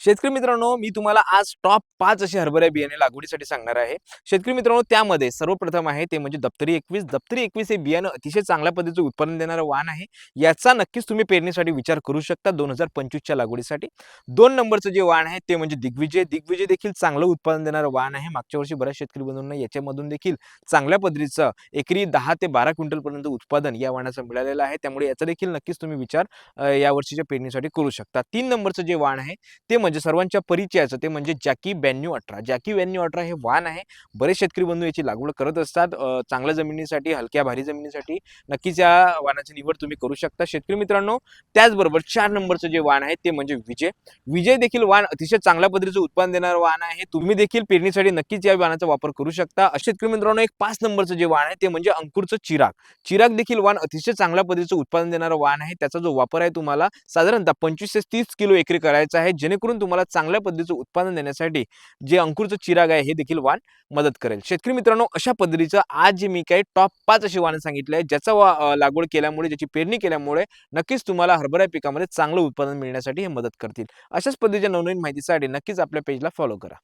शेतकरी मित्रांनो मी तुम्हाला आज टॉप पाच असे हरभरा बियाणे लागवडीसाठी सांगणार आहे. शेतकरी मित्रांनो त्यामध्ये सर्वप्रथम आहे ते म्हणजे दप्तरी एकवीस. दप्तरी एकवीस हे बियाणं अतिशय चांगल्या पद्धतीचं उत्पादन देणारं वाण आहे. याचा नक्कीच तुम्ही पेरणीसाठी विचार करू शकता दोन हजार पंचवीसच्या लागवडीसाठी. दोन नंबरचं जे वाण आहे ते म्हणजे दिग्विजय. दिग्विजय देखील चांगलं उत्पादन देणारं वाण आहे. मागच्या वर्षी बऱ्याच शेतकरी बंधूंना याच्यामधून देखील चांगल्या पद्धतीचं एकरी दहा ते बारा क्विंटलपर्यंत उत्पादन या वाणाचं मिळालेलं आहे. त्यामुळे याचा देखील नक्कीच तुम्ही विचार या वर्षीच्या पेरणीसाठी करू शकता. तीन नंबरचं जे वाण आहे ते म्हणजे सर्वांच्या परिचयाचं ते म्हणजे जॅकी ब्याण्णव अठरा. जॅकी ब्याण्णव अठरा हे वाण आहे. बरेच शेतकरी बंधू याची लागवड करत असतात. चांगल्या जमिनीसाठी हलक्या भारी जमिनीसाठी नक्कीच या वाहनाची निवड तुम्ही करू शकता. शेतकरी मित्रांनो त्याचबरोबर चार नंबरचं जे वाण आहे ते म्हणजे विजय. विजय देखील वाण अतिशय चांगल्या पद्धतीचं उत्पादन देणारं वाण आहे. तुम्ही देखील पेरणीसाठी नक्कीच या वाणाचा वापर करू शकता. शेतकरी मित्रांनो एक पाच नंबरचं जे वाण आहे ते म्हणजे अंकुरचं चिराग. चिराग देखील वाण अतिशय चांगल्या पद्धतीचं उत्पादन देणारं वाण आहे. त्याचा जो वापर आहे तुम्हाला साधारणतः पंचवीस ते तीस किलो एकरी करायचा आहे. जेणेकरून तुम्हाला चांगल्या पद्धतीचं उत्पादन देण्यासाठी जे अंकुरचं चिराग आहे हे देखील वाण मदत करेल. शेतकरी मित्रांनो अशा पद्धतीचं आज जे मी काही टॉप पाच अशी वाण सांगितले आहे ज्याचा लागवड केल्यामुळे ज्याची पेरणी केल्यामुळे नक्कीच तुम्हाला हरभरा पिकामध्ये चांगलं उत्पादन मिळण्यासाठी हे मदत करतील. अशाच पद्धतीच्या नवनवीन माहितीसाठी नक्कीच आपल्या पेजला फॉलो करा.